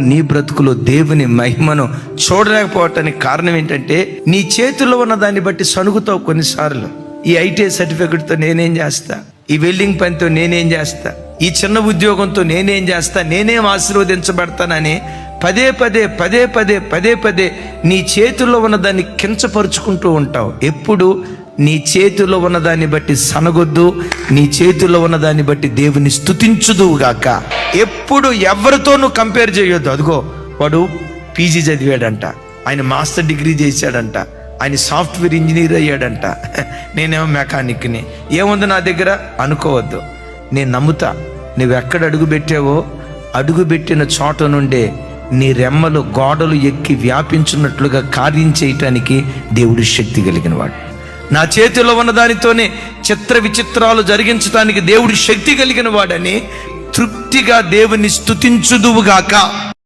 నీ బ్రతుకులో దేవుని మహిమను చూడలేకపోవటానికి కారణం ఏంటంటే నీ చేతుల్లో ఉన్న దాన్ని బట్టి సణుగుతావు కొన్నిసార్లు. ఈ ఐటీఐ సర్టిఫికెట్తో నేనేం చేస్తా? ఈ వెల్డింగ్ పనితో నేనేం చేస్తా? ఈ చిన్న ఉద్యోగంతో నేనేం చేస్తా? నేనేం ఆశీర్వదించబడతానని పదే పదే పదే పదే పదే పదే నీ చేతుల్లో ఉన్న దాన్ని కించపరుచుకుంటూ ఉంటావు. ఎప్పుడు నీ చేతిలో ఉన్నదాన్ని బట్టి సనగొద్దు నీ చేతిలో ఉన్న దాన్ని బట్టి దేవుని స్థుతించుదువుగాక ఎప్పుడు ఎవరితోనూ కంపేర్ చేయొద్దు. అదిగో వాడు పీజీ చదివాడంట ఆయన మాస్టర్ డిగ్రీ చేశాడంట ఆయన సాఫ్ట్వేర్ ఇంజనీర్ అయ్యాడంట. నేనేమో మెకానిక్ని ఏముంది నా దగ్గర? అనుకోవద్దు. నేను నమ్ముతా నువ్వెక్కడ అడుగు పెట్టావో అడుగు పెట్టిన చోట నుండే నీ రెమ్మలు గోడలు ఎక్కి వ్యాపించున్నట్లుగా కార్యం చేయటానికి దేవుడి శక్తి కలిగినవాడు. నా చేతిలో ఉన్న దానితోనే చిత్ర విచిత్రాలు జరిగించడానికి దేవుడి శక్తి కలిగిన వాడని తృప్తిగా దేవుని స్థుతించుదువుగాక